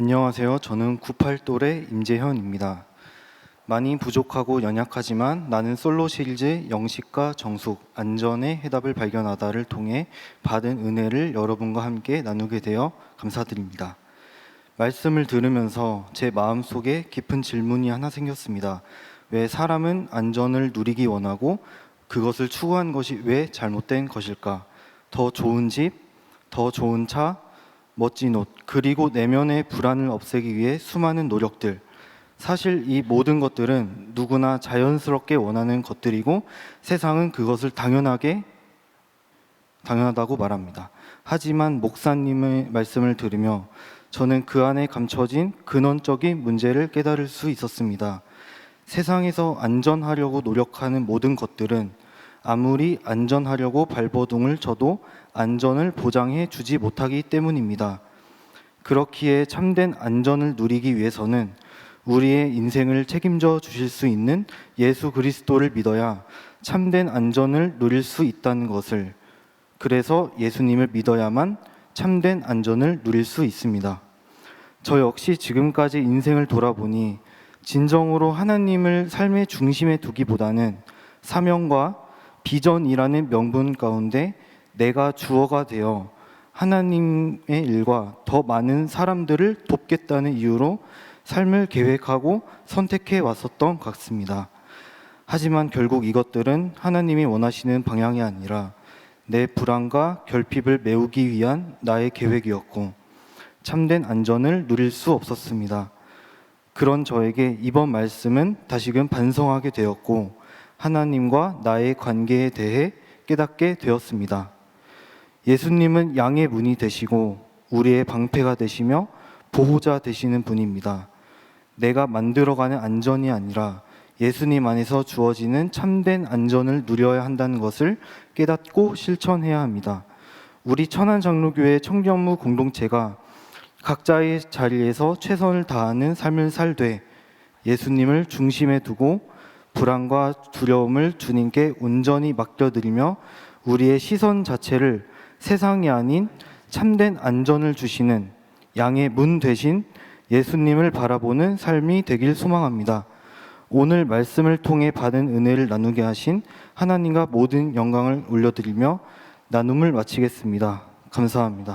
안녕하세요. 저는 98돌의 임재현입니다. 많이 부족하고 연약하지만 나는 솔로 시리즈 영식과 정숙, 안전의 해답을 발견하다를 통해 받은 은혜를 여러분과 함께 나누게 되어 감사드립니다. 말씀을 들으면서 제 마음속에 깊은 질문이 하나 생겼습니다. 왜 사람은 안전을 누리기 원하고 그것을 추구한 것이 왜 잘못된 것일까? 더 좋은 집, 더 좋은 차, 멋진 옷, 그리고 내면의 불안을 없애기 위해 수많은 노력들. 사실 이 모든 것들은 누구나 자연스럽게 원하는 것들이고 세상은 그것을 당연하게 당연하다고 말합니다. 하지만 목사님의 말씀을 들으며 저는 그 안에 감춰진 근원적인 문제를 깨달을 수 있었습니다. 세상에서 안전하려고 노력하는 모든 것들은 아무리 안전하려고 발버둥을 쳐도 안전을 보장해 주지 못하기 때문입니다. 그렇기에 참된 안전을 누리기 위해서는 우리의 인생을 책임져 주실 수 있는 예수 그리스도를 믿어야 참된 안전을 누릴 수 있다는 것을 그래서 예수님을 믿어야만 참된 안전을 누릴 수 있습니다. 저 역시 지금까지 인생을 돌아보니 진정으로 하나님을 삶의 중심에 두기보다는 사명과 비전이라는 명분 가운데 내가 주어가 되어 하나님의 일과 더 많은 사람들을 돕겠다는 이유로 삶을 계획하고 선택해 왔었던 것 같습니다. 하지만 결국 이것들은 하나님이 원하시는 방향이 아니라 내 불안과 결핍을 메우기 위한 나의 계획이었고 참된 안전을 누릴 수 없었습니다. 그런 저에게 이번 말씀은 다시금 반성하게 되었고 하나님과 나의 관계에 대해 깨닫게 되었습니다. 예수님은 양의 문이 되시고 우리의 방패가 되시며 보호자 되시는 분입니다. 내가 만들어가는 안전이 아니라 예수님 안에서 주어지는 참된 안전을 누려야 한다는 것을 깨닫고 실천해야 합니다. 우리 천안장로교회 청년무 공동체가 각자의 자리에서 최선을 다하는 삶을 살되 예수님을 중심에 두고 불안과 두려움을 주님께 온전히 맡겨드리며 우리의 시선 자체를 세상이 아닌 참된 안전을 주시는 양의 문 대신 예수님을 바라보는 삶이 되길 소망합니다. 오늘 말씀을 통해 받은 은혜를 나누게 하신 하나님과 모든 영광을 올려드리며 나눔을 마치겠습니다. 감사합니다.